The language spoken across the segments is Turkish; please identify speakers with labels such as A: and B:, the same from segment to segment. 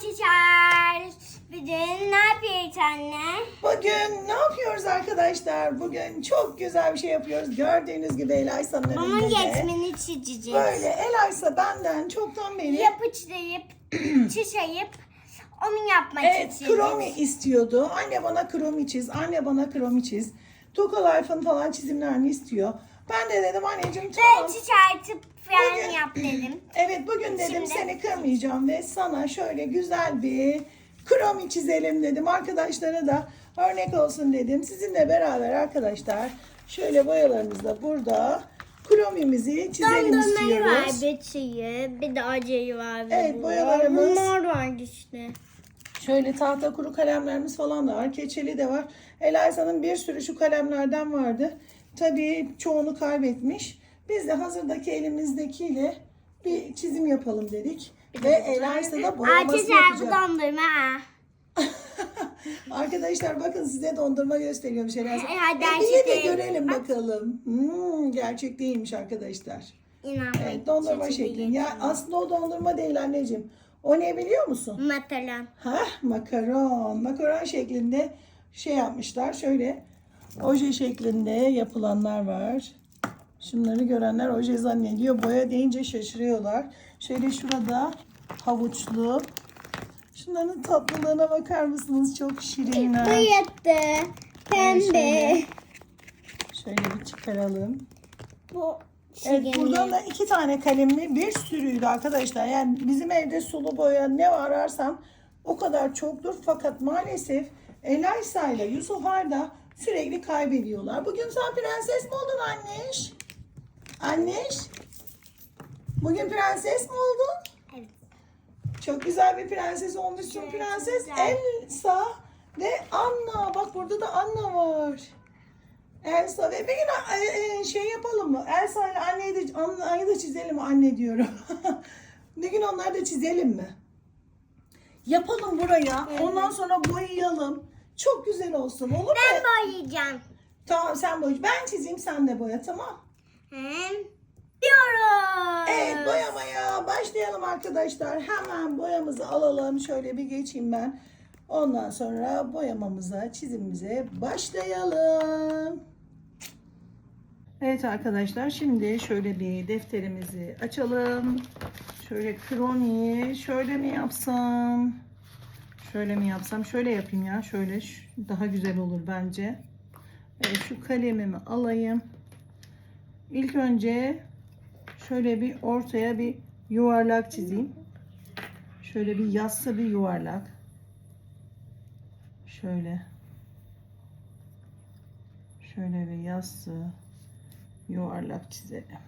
A: Çiçer. Bugün ne yapıyoruz anne?
B: Bugün ne yapıyoruz arkadaşlar? Bugün çok güzel bir şey yapıyoruz. Gördüğünüz gibi Elaysa'nın
A: Bunun
B: önünde de.
A: resmini çizeceğiz.
B: Böyle Elaysa benden çoktan beri
A: Yapıştırıp, çizeyip onu yapmak
B: evet, kromi istiyordu. Anne bana kromi çiz, anne bana kromi çiz. Toka Life'ın falan çizimlerini istiyor. Ben de dedim anneciğim
A: Ve
B: tamam.
A: Falan
B: Bugün-
A: yap dedim.
B: Evet bugün dedim
A: Şimdi-
B: seni kırmayacağım ve sana şöyle güzel bir kromi çizelim dedim. Arkadaşlara da örnek olsun dedim. Sizinle beraber arkadaşlar şöyle boyalarımız da burada kromimizi çizelim
A: Dondurmayı var
B: istiyoruz.
A: bir şeyi, bir de acıyı var. bir
B: Evet, boyalarımız-
A: Bunlar var işte.
B: Şöyle tahta kuru kalemlerimiz falan da var. Keçeli de var. Elayza'nın bir sürü şu kalemlerden vardı. Tabii çoğunu kaybetmiş. Biz de hazırdaki elimizdekiyle bir çizim yapalım dedik. Ve Elayza da boyamasını
A: Arkadaşlar bu
B: yapacak.
A: dondurma ha.
B: Arkadaşlar bakın size dondurma gösteriyorum Elayza.
A: E, hadi
B: bir de
A: gerçek değil.
B: görelim bakalım. Hmm, gerçek değilmiş arkadaşlar.
A: İnanmayın.
B: Evet dondurma şekli. Ya aslında o dondurma değil anneciğim. O ne biliyor musun?
A: Matalan.
B: Hah makaron. Makaron şeklinde şey yapmışlar. Şöyle oje şeklinde yapılanlar var. Şunları görenler oje zannediyor. Boya deyince şaşırıyorlar. Şöyle şurada havuçlu. Şunların tatlılığına bakar mısınız? Çok şirinler.
A: Boyattı. Pembe.
B: Şöyle bir çıkaralım.
A: Bu
B: Evet buradan da iki tane kalemli bir sürüydü arkadaşlar. Yani bizim evde sulu boya ne ararsam o kadar çoktur. Fakat maalesef Elaysa ile Yusuf Arda sürekli kaybediyorlar. Bugün sen prenses mi oldun anneş? Anneş? Bugün prenses mi oldun?
A: Evet.
B: Çok güzel bir prenses olmuşsun
A: Evet,
B: prenses.
A: güzel.
B: Elsa ve Anna. Bak burada da Anna var. Elsa ve bir gün e, e, şey yapalım mı? Elsa ile anneyi de, Anna'yı da çizelim mi? Anne diyorum. bir gün onları da çizelim mi? Yapalım buraya. Ondan sonra boyayalım. Çok güzel olsun. Olur mu?
A: Ben boyayacağım.
B: Tamam sen boya. Ben çizeyim sen de boya tamam.
A: Hem diyoruz.
B: Evet boyamaya başlayalım arkadaşlar. Hemen boyamızı alalım. Şöyle bir geçeyim ben. Ondan sonra boyamamıza, çizimimize başlayalım. Evet arkadaşlar şimdi şöyle bir defterimizi açalım. Şöyle kroniyi şöyle mi yapsam? Şöyle mi yapsam? Şöyle yapayım ya. Şöyle daha güzel olur bence. Evet, şu kalemimi alayım. İlk önce şöyle bir ortaya bir yuvarlak çizeyim. Şöyle bir yassı bir yuvarlak. Şöyle. Şöyle bir yassı yuvarlak çizelim.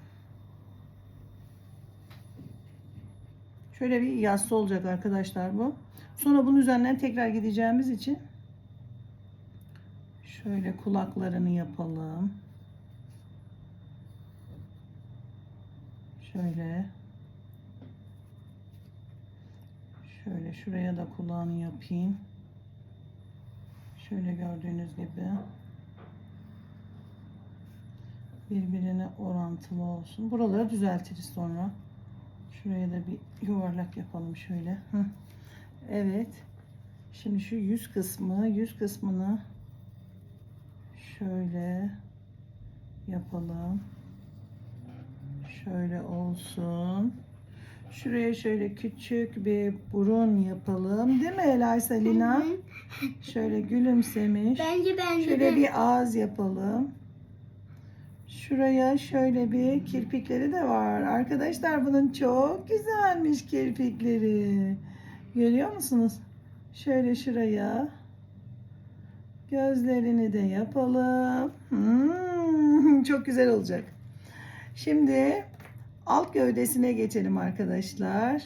B: Şöyle bir yassı olacak arkadaşlar bu. Sonra bunun üzerinden tekrar gideceğimiz için şöyle kulaklarını yapalım. Şöyle. Şöyle şuraya da kulağını yapayım. Şöyle gördüğünüz gibi. Birbirine orantılı olsun. Buraları düzeltiriz sonra. Şuraya da bir yuvarlak yapalım şöyle. Evet. Şimdi şu yüz kısmı, yüz kısmını şöyle yapalım. Şöyle olsun. Şuraya şöyle küçük bir burun yapalım. Değil mi Elaysa Lina? Şöyle gülümsemiş.
A: Bence bence
B: Şöyle
A: de.
B: bir ağız yapalım. Şuraya şöyle bir kirpikleri de var. Arkadaşlar bunun çok güzelmiş kirpikleri. Görüyor musunuz? Şöyle şuraya. Gözlerini de yapalım. Hmm, çok güzel olacak. Şimdi alt gövdesine geçelim arkadaşlar.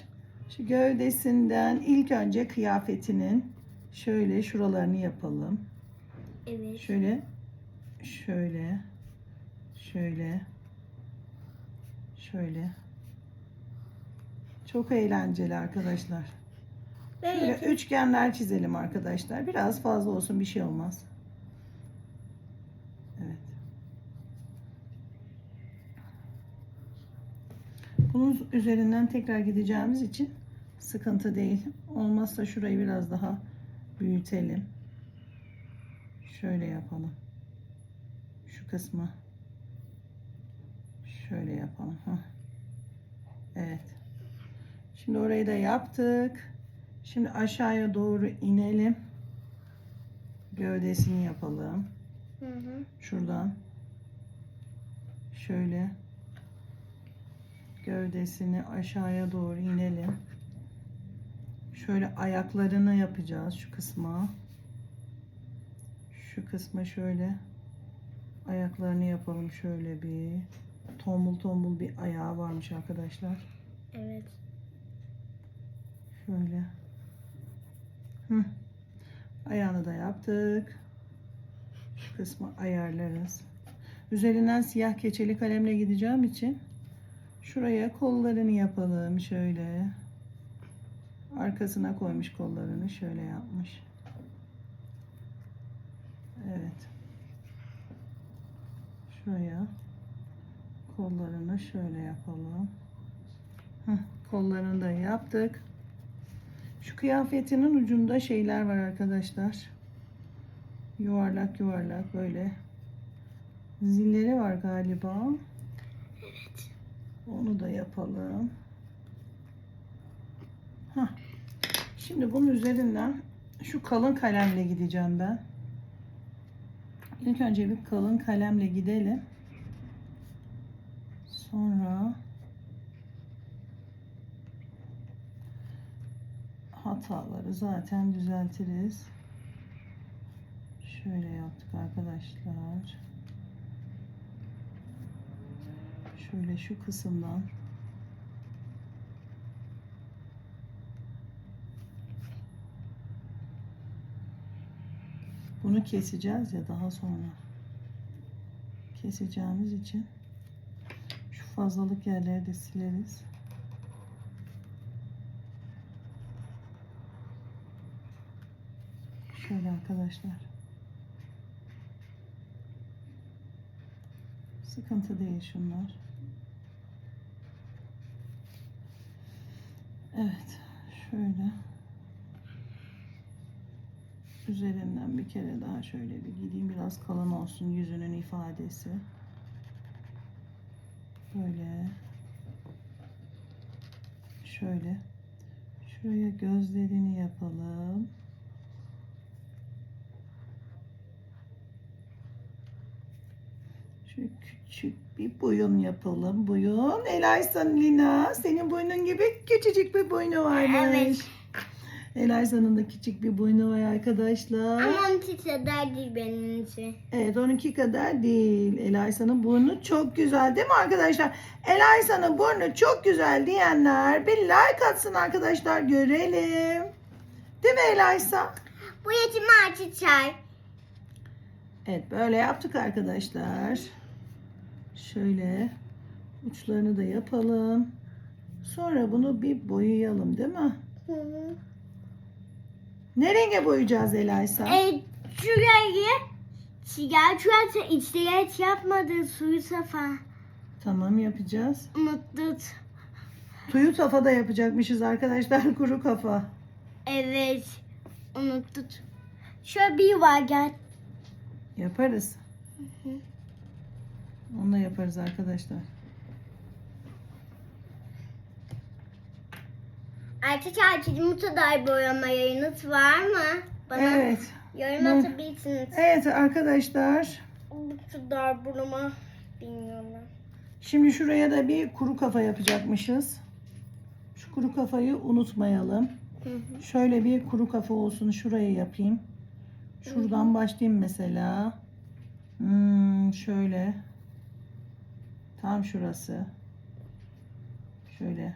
B: Şu gövdesinden ilk önce kıyafetinin şöyle şuralarını yapalım.
A: Evet.
B: Şöyle, şöyle, şöyle, şöyle. Çok eğlenceli arkadaşlar. Şöyle
A: Böyle.
B: üçgenler çizelim arkadaşlar. Biraz fazla olsun bir şey olmaz. Evet. Bunun üzerinden tekrar gideceğimiz için Sıkıntı değil. Olmazsa şurayı biraz daha büyütelim. Şöyle yapalım. Şu kısmı. Şöyle yapalım. Hah. Evet. Şimdi orayı da yaptık. Şimdi aşağıya doğru inelim. Gövdesini yapalım.
A: Hı hı.
B: Şuradan. Şöyle. Gövdesini aşağıya doğru inelim. Şöyle ayaklarını yapacağız şu kısma. Şu kısma şöyle ayaklarını yapalım şöyle bir. Tombul tombul bir ayağı varmış arkadaşlar.
A: Evet.
B: Şöyle. Hı. Ayağını da yaptık. Şu kısmı ayarlarız. Üzerinden siyah keçeli kalemle gideceğim için şuraya kollarını yapalım şöyle. Arkasına koymuş kollarını şöyle yapmış. Evet. Şuraya kollarını şöyle yapalım. Heh, kollarını da yaptık. Şu kıyafetinin ucunda şeyler var arkadaşlar. Yuvarlak yuvarlak böyle. Zilleri var galiba. Onu da yapalım. Hah. Şimdi bunun üzerinden şu kalın kalemle gideceğim ben. İlk önce bir kalın kalemle gidelim. Sonra hataları zaten düzeltiriz. Şöyle yaptık arkadaşlar. Şöyle şu kısımdan bunu keseceğiz ya daha sonra. Keseceğimiz için şu fazlalık yerleri de sileriz. Şöyle arkadaşlar. Sıkıntı değil şunlar. Evet. Şöyle. Üzerinden bir kere daha şöyle bir gideyim. Biraz kalın olsun yüzünün ifadesi. Böyle. Şöyle. Şuraya gözlerini yapalım. Şöyle küçük bir boyun yapalım. Boyun. Elaysan Lina. Senin boynun gibi küçücük bir boynu varmış.
A: Evet.
B: Elaysan'ın da küçük bir boynu var arkadaşlar.
A: Ama onun kadar değil benimki.
B: Evet onunki kadar değil. Elaysan'ın burnu çok güzel değil mi arkadaşlar? Elaysan'ın burnu çok güzel diyenler bir like atsın arkadaşlar görelim. Değil mi Elaysa?
A: Bu yetim ağacı çay.
B: Evet böyle yaptık arkadaşlar. Şöyle uçlarını da yapalım. Sonra bunu bir boyayalım değil mi?
A: Hı hı.
B: Ne renge boyayacağız Elaysa?
A: E, şurayı siyah çuvalsa içleri hiç yapmadı suyu safa.
B: Tamam yapacağız.
A: Unuttuk.
B: Tuyu kafa da yapacakmışız arkadaşlar kuru kafa.
A: Evet. Unuttuk. Şöyle bir var gel.
B: Yaparız. Onu da yaparız arkadaşlar.
A: Arkadaşlar çocuğumu kadar boyama yayınız var mı? Bana
B: Evet.
A: yorum
B: Evet.
A: atabilirsiniz.
B: Evet arkadaşlar.
A: Bu kadar buruma bilmiyorum ben.
B: Şimdi şuraya da bir kuru kafa yapacakmışız. Şu kuru kafayı unutmayalım.
A: Hı hı.
B: Şöyle bir kuru kafa olsun şuraya yapayım. Şuradan başlayayım mesela. Hmm, şöyle. Tam şurası. Şöyle.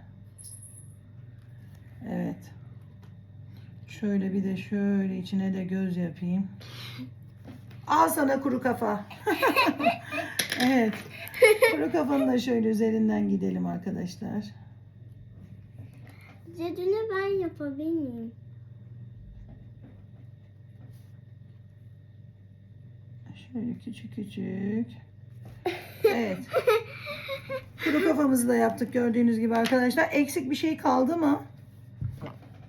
B: Evet. Şöyle bir de şöyle içine de göz yapayım. Al sana kuru kafa. evet. Kuru kafanın da şöyle üzerinden gidelim arkadaşlar.
A: Cedini ben yapabilir miyim?
B: Şöyle küçük küçük. Evet. Kuru kafamızı da yaptık gördüğünüz gibi arkadaşlar. Eksik bir şey kaldı mı?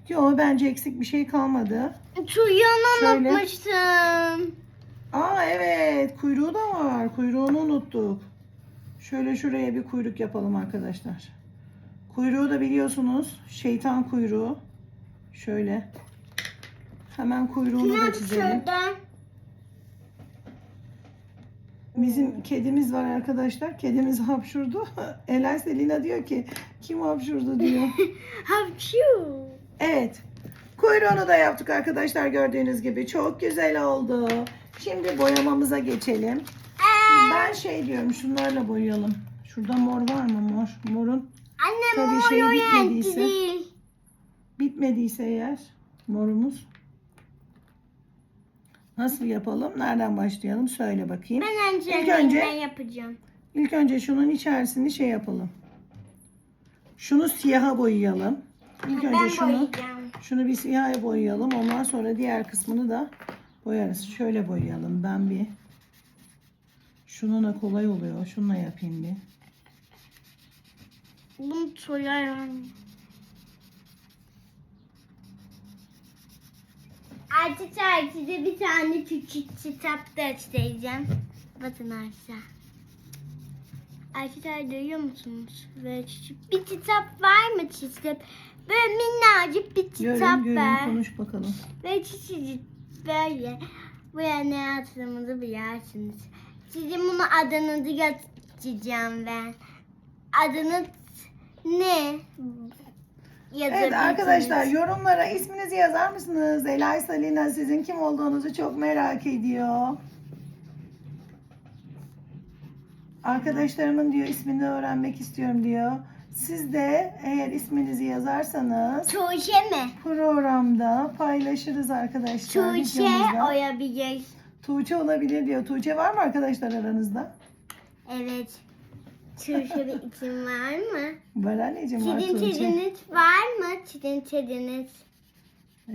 B: Yo bence eksik bir şey kalmadı.
A: Tuyunu
B: Şöyle.
A: unutmuştum.
B: Aa evet kuyruğu da var. Kuyruğunu unuttuk. Şöyle şuraya bir kuyruk yapalım arkadaşlar. Kuyruğu da biliyorsunuz şeytan kuyruğu. Şöyle. Hemen kuyruğunu da çizelim.
A: Şuradan.
B: Bizim kedimiz var arkadaşlar. Kedimiz hapşurdu. Ela Selina diyor ki kim hapşurdu diyor.
A: Hapşu.
B: Evet. Kuyruğunu da yaptık arkadaşlar gördüğünüz gibi. Çok güzel oldu. Şimdi boyamamıza geçelim.
A: Ee,
B: Ben şey diyorum şunlarla boyayalım. Şurada mor var mı mor? Morun
A: annem
B: Tabii şey
A: mor
B: bitmediyse.
A: renkli.
B: bitmediyse eğer morumuz. Nasıl yapalım? Nereden başlayalım? Söyle bakayım.
A: Ben önce
B: İlk önce-
A: ben yapacağım.
B: İlk önce şunun içerisini şey yapalım. Şunu siyaha boyayalım. İlk önce
A: ben
B: şunu
A: boyayacağım.
B: şunu bir siyaha boyayalım. Ondan sonra diğer kısmını da boyarız. Şöyle boyayalım. Ben bir şununla kolay oluyor. Şununla yapayım bir.
A: Bunu soyarım. Arkadaşlar size bir tane küçük kitap da açacağım. Bakın aşağı. Arkadaşlar duyuyor musunuz? Böyle küçük bir kitap var mı çizip? Böyle minnacık bir kitap
B: Görün görün
A: var.
B: konuş bakalım.
A: Ve küçücük böyle. Buraya ne yazdığımızı bilirsiniz. Sizin bunu adınızı yazacağım ben. Adınız ne?
B: Evet arkadaşlar yorumlara isminizi yazar mısınız? Elay Salina sizin kim olduğunuzu çok merak ediyor. Arkadaşlarımın diyor ismini öğrenmek istiyorum diyor. Siz de eğer isminizi yazarsanız
A: Tuğçe mi?
B: programda paylaşırız arkadaşlar
A: Tuğçe
B: videomuzda.
A: olabilir.
B: Tuğçe olabilir diyor. Tuğçe var mı arkadaşlar aranızda?
A: Evet. Bir isim var mı?
B: Var anneciğim var
A: Çidin var mı? Çidin çidiniz.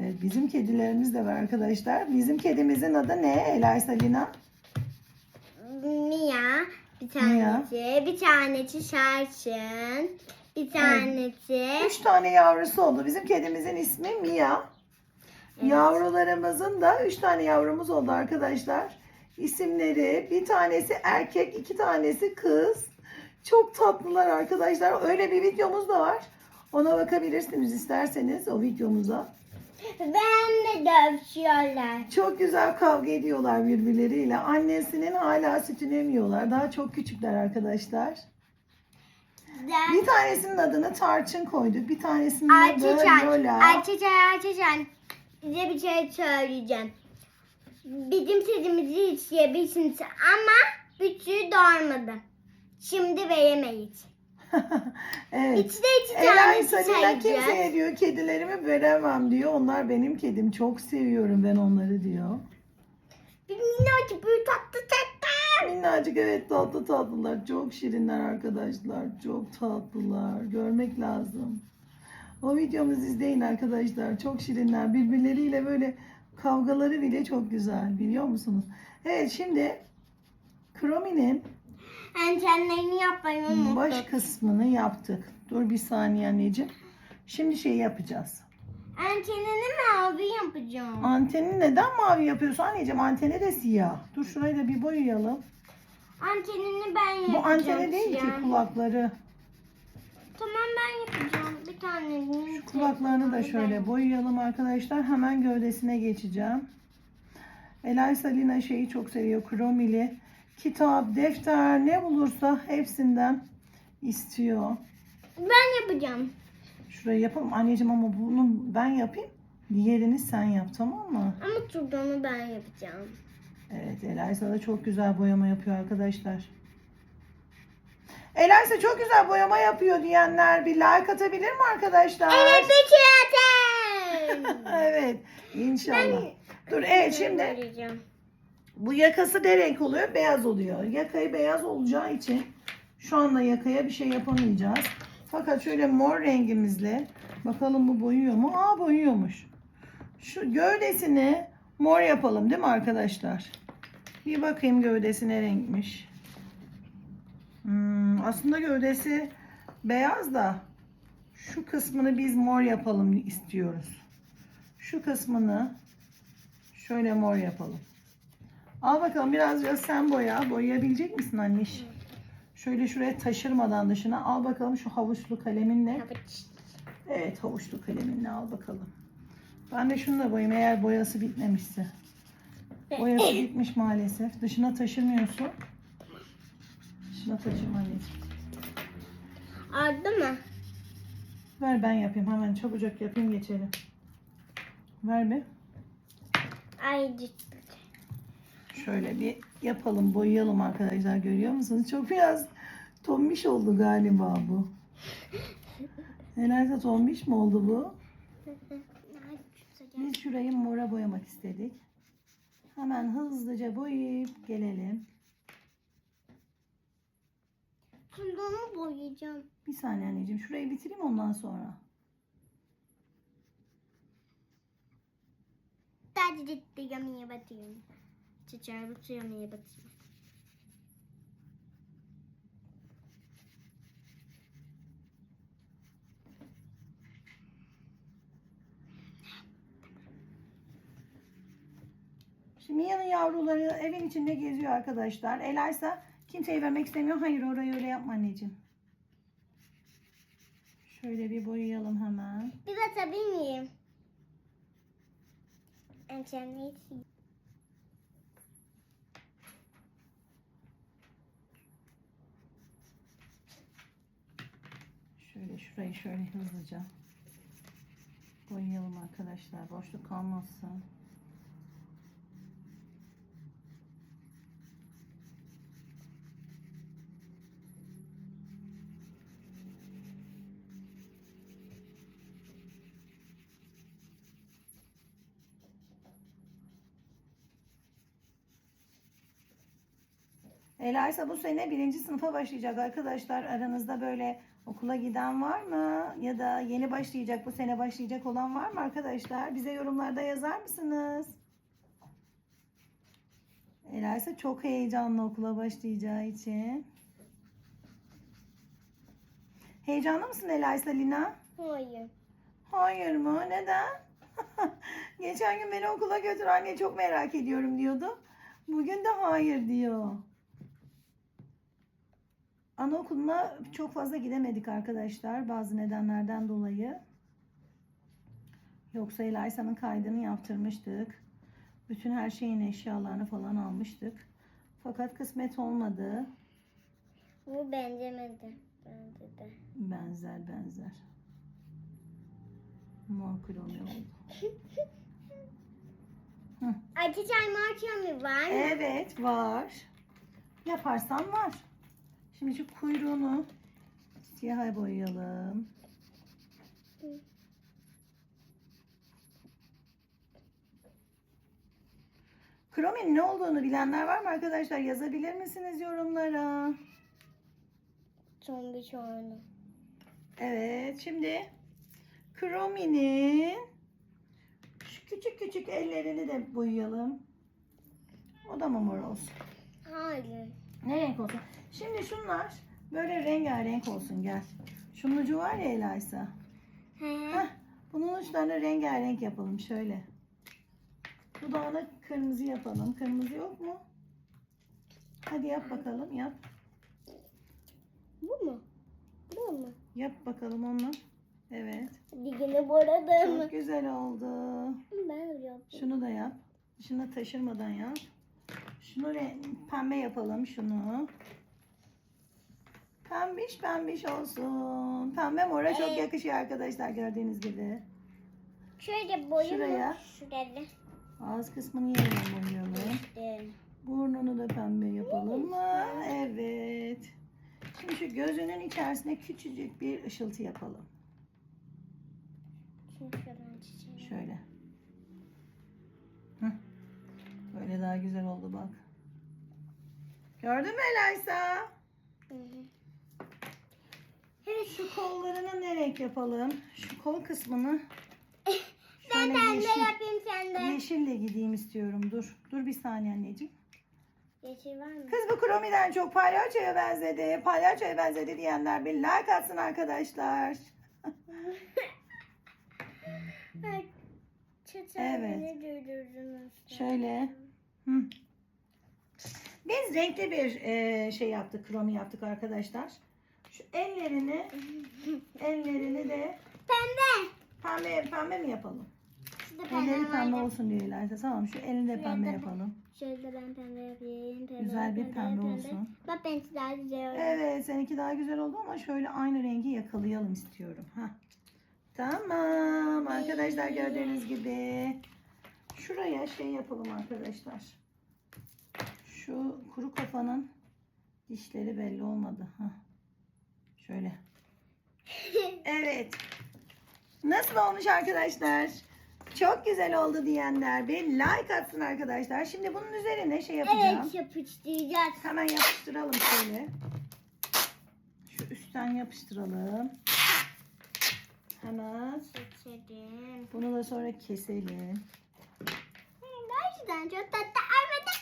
B: Evet, bizim kedilerimiz de var arkadaşlar. Bizim kedimizin adı ne Elay Salina?
A: Mia bir tanesi. Bir tanesi Şarşın. Bir tanesi.
B: Üç tane yavrusu oldu. Bizim kedimizin ismi Mia. Yavrularımızın da üç tane yavrumuz oldu arkadaşlar. İsimleri bir tanesi erkek, iki tanesi kız. Çok tatlılar arkadaşlar. Öyle bir videomuz da var. Ona bakabilirsiniz isterseniz o videomuza.
A: Benle dövüşüyorlar.
B: Çok güzel kavga ediyorlar birbirleriyle. Annesinin hala sütünü emiyorlar. Daha çok küçükler arkadaşlar.
A: Ben...
B: Bir tanesinin adını Tarçın koyduk. Bir tanesinin adı
A: Ayçiçek,
B: Lola.
A: Ayçiçek, Ayçiçek. Size bir şey söyleyeceğim. Bizim sesimizi hiç yiyebilirsiniz ama bütçüğü doğurmadı. Şimdi veremeyiz.
B: evet.
A: İçine iki tane
B: Salina
A: sayacağız.
B: kimseye diyor kedilerimi veremem diyor. Onlar benim kedim. Çok seviyorum ben onları diyor.
A: Bir minnacık bir tatlı tatlı.
B: Minnacık evet tatlı tatlılar. Çok şirinler arkadaşlar. Çok tatlılar. Görmek lazım. O videomuzu izleyin arkadaşlar. Çok şirinler. Birbirleriyle böyle kavgaları bile çok güzel. Biliyor musunuz? Evet şimdi Kromi'nin
A: Antenlerini yapmayı unuttum.
B: baş kısmını yaptık. Dur bir saniye anneciğim. Şimdi şey yapacağız.
A: Antenini mavi yapacağım.
B: Anteni neden mavi yapıyorsun anneciğim? Anteni de siyah. Dur şurayı da bir boyayalım.
A: Antenini ben yapacağım.
B: Bu anteni değil ki kulakları.
A: Tamam ben yapacağım. Bir tane.
B: Kulaklarını da şöyle boyayalım arkadaşlar. Hemen gövdesine geçeceğim. Elay Salina şeyi çok seviyor. Kromili. Kitap, defter ne bulursa hepsinden istiyor.
A: Ben yapacağım.
B: Şurayı yapalım. Anneciğim ama bunu ben yapayım. Diğerini sen yap tamam mı?
A: Ama turdanı ben yapacağım.
B: Evet Elaysa da çok güzel boyama yapıyor arkadaşlar. Elaysa çok güzel boyama yapıyor diyenler bir like atabilir mi arkadaşlar?
A: Evet bütün
B: evet inşallah. Dur evet şimdi bu yakası ne renk oluyor? Beyaz oluyor. Yakayı beyaz olacağı için şu anda yakaya bir şey yapamayacağız. Fakat şöyle mor rengimizle bakalım bu boyuyor mu? Aa boyuyormuş. Şu gövdesini mor yapalım değil mi arkadaşlar? Bir bakayım gövdesi ne renkmiş. Hmm, aslında gövdesi beyaz da şu kısmını biz mor yapalım istiyoruz. Şu kısmını şöyle mor yapalım. Al bakalım biraz sen boya. Boyayabilecek misin anneş? Şöyle şuraya taşırmadan dışına al bakalım şu havuçlu kaleminle. Evet havuçlu kaleminle al bakalım. Ben de şunu da boyayayım eğer boyası bitmemişse. Boyası bitmiş maalesef. Dışına taşımıyorsun. Dışına taşıma anneciğim.
A: Aldı mı?
B: Ver ben yapayım hemen çabucak yapayım geçelim. Ver bir.
A: Ay ciddi.
B: Şöyle bir yapalım boyayalım arkadaşlar görüyor musunuz? Çok biraz tombiş oldu galiba bu. Nelerse tombiş mi oldu bu? Biz şurayı mora boyamak istedik. Hemen hızlıca boyayıp gelelim.
A: Şimdi onu boyayacağım.
B: Bir saniye anneciğim şurayı bitireyim ondan sonra.
A: Sadece ciddi yamaya batıyorum. Bu yamaya batıyorum.
B: Şimdi Mia'nın yavruları evin içinde geziyor arkadaşlar. Ela ise kimseye vermek istemiyor. Hayır orayı öyle yapma anneciğim. Şöyle bir boyayalım hemen.
A: Bir batabilir miyim? İnternet.
B: Şöyle şurayı şöyle hızlıca boyayalım arkadaşlar. Boşluk kalmasın. Ela ise bu sene birinci sınıfa başlayacak arkadaşlar. Aranızda böyle okula giden var mı? Ya da yeni başlayacak, bu sene başlayacak olan var mı arkadaşlar? Bize yorumlarda yazar mısınız? Ela ise çok heyecanlı okula başlayacağı için. Heyecanlı mısın Ela ise Lina?
A: Hayır.
B: Hayır mı? Neden? Geçen gün beni okula götür anne çok merak ediyorum diyordu. Bugün de hayır diyor. Anaokuluna çok fazla gidemedik arkadaşlar bazı nedenlerden dolayı. Yoksa Elaysa'nın kaydını yaptırmıştık. Bütün her şeyin eşyalarını falan almıştık. Fakat kısmet olmadı.
A: Bu benzemedi. Bence de.
B: Benzer benzer. Mor kromi oldu.
A: Acı çay var mı?
B: Evet var. Yaparsan var. Şimdi şu kuyruğunu siyaha boyayalım. Kromin ne olduğunu bilenler var mı arkadaşlar? Yazabilir misiniz yorumlara?
A: Son bir sorunu.
B: Evet şimdi Kromi'nin şu küçük küçük ellerini de boyayalım. O da mı mor olsun?
A: Hayır.
B: Ne renk olsun? Şimdi şunlar böyle rengarenk olsun gel. Şunun ucu var ya Elaysa.
A: He.
B: Heh, bunun uçlarını rengarenk yapalım şöyle. Dudağına kırmızı yapalım. Kırmızı yok mu? Hadi yap bakalım yap.
A: Bu mu? Bu mu?
B: Yap bakalım onu. Evet.
A: Digini boyadım.
B: Çok güzel oldu.
A: Ben yaptım.
B: Şunu da yap. Dışına taşırmadan yap. Şunu pembe yapalım şunu. Pembiş pembiş olsun. Pembe mora çok
A: Evet.
B: yakışıyor arkadaşlar gördüğünüz gibi.
A: Şöyle boyayım.
B: Şuraya.
A: Şuraya.
B: Ağız kısmını yeniden boyayalım.
A: İşte.
B: Burnunu da pembe yapalım mı? Evet. Şimdi şu gözünün içerisine küçücük bir ışıltı yapalım. Şöyle. Heh. Böyle daha güzel oldu bak. Gördün mü Elaysa?
A: Hı hı.
B: Evet şu kollarını ne renk yapalım? Şu kol kısmını
A: Ben
B: şöyle yeşil,
A: yapayım senden.
B: yeşille gideyim istiyorum. Dur. Dur bir saniye anneciğim.
A: Yeşil var mı?
B: Kız bu kromiden çok palyaçoya benzedi. Palyaçoya benzedi diyenler bir like atsın arkadaşlar.
A: Ay, durdurdunuz.
B: Şöyle. Hı. Biz renkli bir e, şey yaptık, kromi yaptık arkadaşlar. Şu ellerini, ellerini de
A: Pembe.
B: pembe, pembe mi yapalım? Elleri pembe
A: vardı.
B: olsun diyor İlayda. Tamam şu elini de pembe yapalım.
A: Şöyle ben pembe yapayım. Pembe,
B: Güzel bir pembe olsun.
A: Bak benimki daha güzel oldu.
B: Evet seninki daha güzel oldu ama şöyle aynı rengi yakalayalım istiyorum. Hah. Tamam arkadaşlar gördüğünüz gibi. Şuraya şey yapalım arkadaşlar. Şu kuru kafanın dişleri belli olmadı. Hah. Şöyle. Evet. Nasıl olmuş arkadaşlar? Çok güzel oldu diyenler bir like atsın arkadaşlar. Şimdi bunun üzerine şey yapacağım.
A: evet yapıştıracağız.
B: Hemen yapıştıralım şöyle. Şu üstten yapıştıralım. Hemen
A: Geçelim.
B: bunu da sonra keselim.
A: Gerçekten çok tatlı. Armada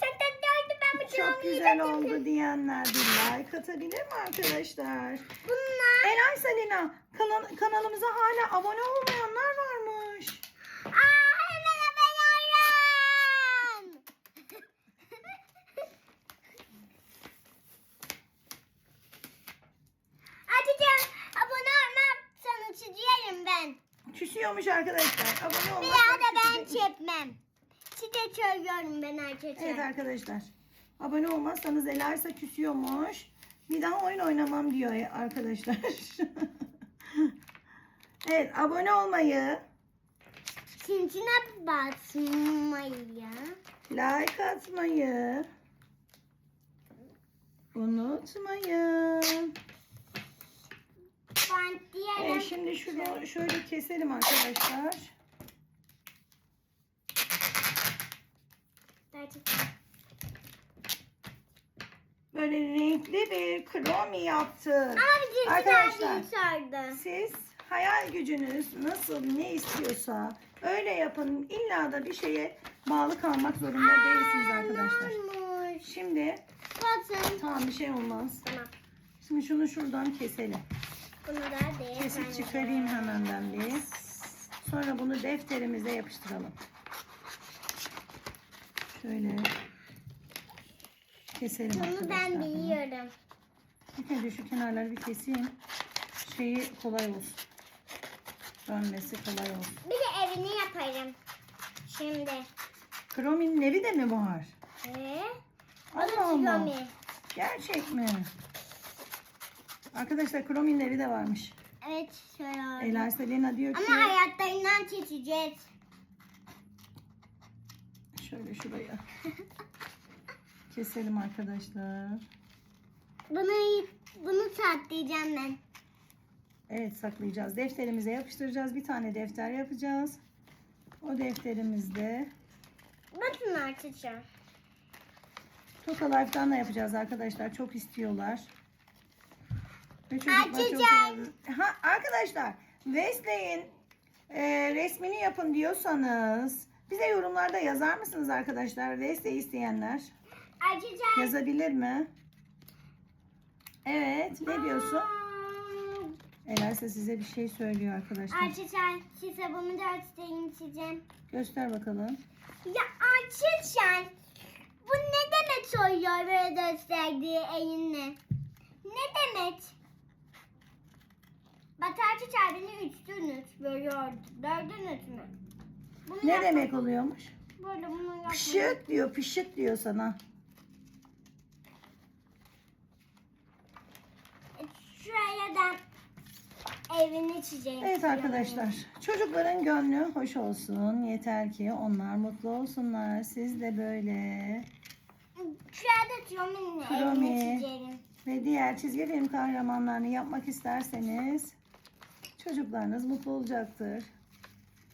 A: Çok tatlı oldu. Ben bu
B: Çok
A: çorbayı
B: güzel oldu diyenler bir like atabilir mi arkadaşlar?
A: Bunlar.
B: Elay Salina kanal, kanalımıza hala abone olmayanlar varmış.
A: Aa, hemen abone olun. Açacağım. Abone olmazsanız çizerim ben.
B: Küsüyormuş arkadaşlar. Abone
A: Bir
B: olmazsanız
A: daha da ben çekmem. Size söylüyorum ben arkadaşlar.
B: Evet arkadaşlar. Abone olmazsanız Elaysa küsüyormuş. Bir daha oyun oynamam diyor arkadaşlar. evet abone olmayı,
A: Zincine basmayı.
B: like atmayı unutmayın.
A: Ben diğer
B: şimdi şunu şöyle keselim arkadaşlar. Böyle renkli bir kromi yaptık.
A: Daha
B: Arkadaşlar. Siz hayal gücünüz nasıl ne istiyorsa öyle yapın. İlla da bir şeye bağlı kalmak zorunda değilsiniz arkadaşlar.
A: Olmuş.
B: Şimdi
A: Bakın.
B: tamam bir şey olmaz.
A: Tamam.
B: Şimdi şunu şuradan keselim.
A: Bunu da değil.
B: Kesip çıkarayım hemen ben bir. Sonra bunu defterimize yapıştıralım. Şöyle keselim
A: Bunu ben biliyorum.
B: İlk önce şu kenarları bir keseyim. Şeyi kolay olsun. Dönmesi kolay olsun.
A: Bir de evini yaparım. Şimdi.
B: Kromi'nin evi de mi var?
A: Ee,
B: Allah Allah. Gerçek mi? Arkadaşlar Kromi'nin evi de varmış.
A: Evet şöyle oldu.
B: Ela Selena diyor ki
A: Ama hayatlarından keseceğiz.
B: şöyle şuraya keselim arkadaşlar.
A: Bunu bunu saklayacağım ben.
B: Evet saklayacağız. Defterimize yapıştıracağız. Bir tane defter yapacağız. O defterimizde
A: Bakın arkadaşlar.
B: Toka Life'dan da yapacağız arkadaşlar. Çok istiyorlar. Ve çocuklar çok
A: Açacağım.
B: ha, arkadaşlar Wesley'in e, resmini yapın diyorsanız bize yorumlarda yazar mısınız arkadaşlar? Wesley isteyenler
A: Açacağım.
B: yazabilir mi? Evet. Ne diyorsun? Elaysa size bir şey söylüyor arkadaşlar.
A: Arkadaşlar size bunu da açayım size.
B: Göster bakalım.
A: Ya arkadaşlar bu ne demek soruyor böyle gösterdiği elinle? Ne demek? Bak arkadaşlar beni üçtünüz böyle oldu. Dördünüz mü? Bunu
B: Ne
A: yap-
B: demek oluyormuş?
A: Böyle bunu yapmayın.
B: Pışık diyor, pışık diyor sana.
A: Şuraya da evini çizeyim.
B: Evet arkadaşlar, çocukların gönlü hoş olsun. Yeter ki onlar mutlu olsunlar. Siz de böyle.
A: Şuraya da Tromin'le
B: Tromi.
A: evini çizerim.
B: Ve diğer çizgi film kahramanlarını yapmak isterseniz çocuklarınız mutlu olacaktır.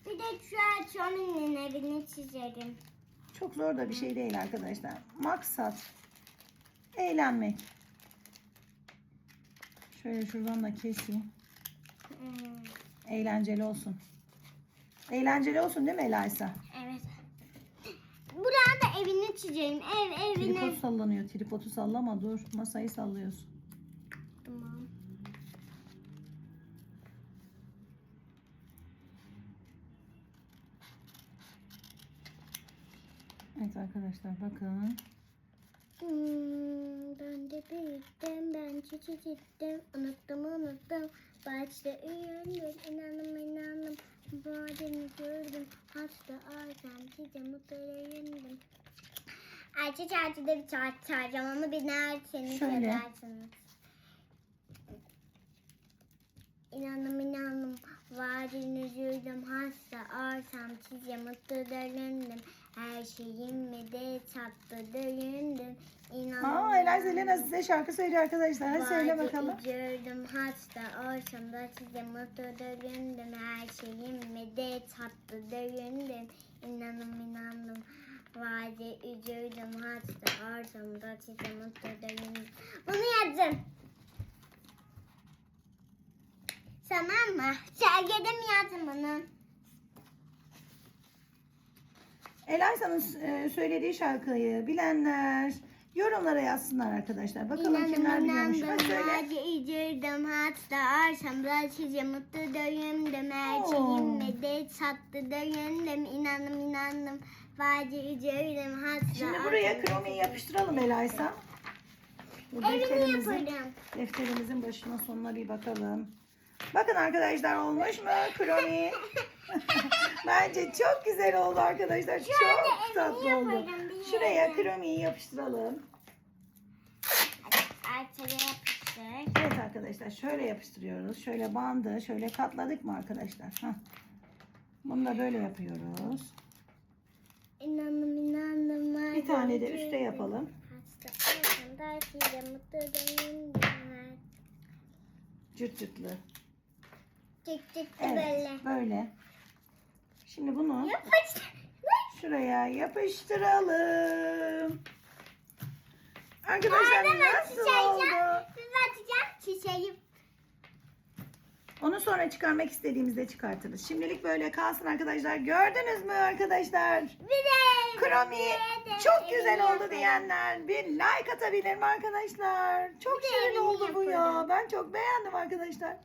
A: Bir de şuraya Tromin'in evini çizerim.
B: Çok zor da bir şey değil arkadaşlar. Maksat eğlenmek. Şöyle şuradan da keseyim. Eğlenceli olsun. Eğlenceli olsun değil mi Elaysa?
A: Evet. Buradan da evini çizeceğim. Ev evini.
B: Tripod sallanıyor. Tripodu sallama dur. Masayı sallıyorsun.
A: Tamam.
B: Evet arkadaşlar bakın.
A: Hmm, ben de büyüdüm, ben çiçek ettim, unuttum unuttum. Başta uyandım, inandım inandım. Bademi gördüm, hasta ağzım, size mutlu uyandım. Ayça çarşıda bir şarkı çağıracağım ama binerseniz
B: Şöyle.
A: söylersiniz. İnandım inandım, vadini üzüldüm, hasta ağırsam size mutlu dönündüm. Her şeyimi de tatlı dönündüm. İnandım.
B: Aa Ela Selena size şarkı söylüyor arkadaşlar. Hadi söyle bakalım.
A: Üzüldüm hasta olsam da size mutlu dönündüm. Her şeyimi de tatlı dönündüm. İnanım inandım. Vadi üzüldüm hasta olsam da size mutlu dönündüm. Bunu yazdım. Tamam mı? Sergide mi yazdım bunu?
B: Elayza'nın e, söylediği şarkıyı bilenler yorumlara yazsınlar arkadaşlar. Bakalım kimler biliyormuş. Hadi söyle.
A: Hasta arsam da size mutlu dönündüm. Her
B: Oo.
A: şeyime de tatlı dönündüm. İnandım inandım. Hadi üzüldüm hasta
B: Şimdi buraya kromiyi yapıştıralım Elayza. Bu defterimizin,
A: yaparım.
B: defterimizin başına sonuna bir bakalım. Bakın arkadaşlar olmuş mu kromi? Bence çok güzel oldu arkadaşlar. Çok
A: evimi
B: tatlı oldu. Şuraya kromiyi yapıştıralım.
A: Artıya yapıştır.
B: Evet arkadaşlar şöyle yapıştırıyoruz. Şöyle bandı şöyle katladık mı arkadaşlar? Hah. Bunu da böyle yapıyoruz.
A: İnandım inandım.
B: Bir tane de üste yapalım. Cırt cırtlı.
A: Çık çıktı
B: Evet
A: böyle.
B: böyle. Şimdi bunu
A: Yapıştır.
B: şuraya yapıştıralım. Arkadaşlar
A: Nereden
B: nasıl oldu?
A: Siz açacağım çiçeği.
B: Onu sonra çıkarmak istediğimizde çıkartırız. Şimdilik böyle kalsın arkadaşlar. Gördünüz mü arkadaşlar?
A: Bir de.
B: Kromi
A: bir de
B: çok güzel oldu diyenler bir like atabilir mi arkadaşlar? Çok
A: Bir de
B: şirin oldu bu ya. Ben çok beğendim arkadaşlar.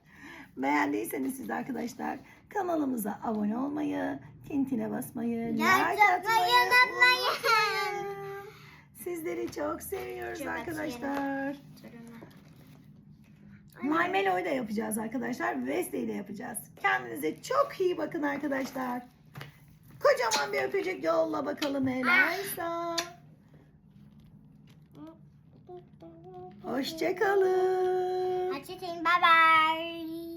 B: Beğendiyseniz siz de arkadaşlar kanalımıza abone olmayı, tintine basmayı, like atmayı unutmayın. Sizleri çok seviyoruz
A: Çok
B: arkadaşlar.
A: Turuna.
B: My Melo'yu da yapacağız arkadaşlar. Wednesday'i de yapacağız. Kendinize çok iyi bakın arkadaşlar. Kocaman bir öpücük yolla bakalım Elisa. Hoşçakalın.
A: Açayım. Bye bye.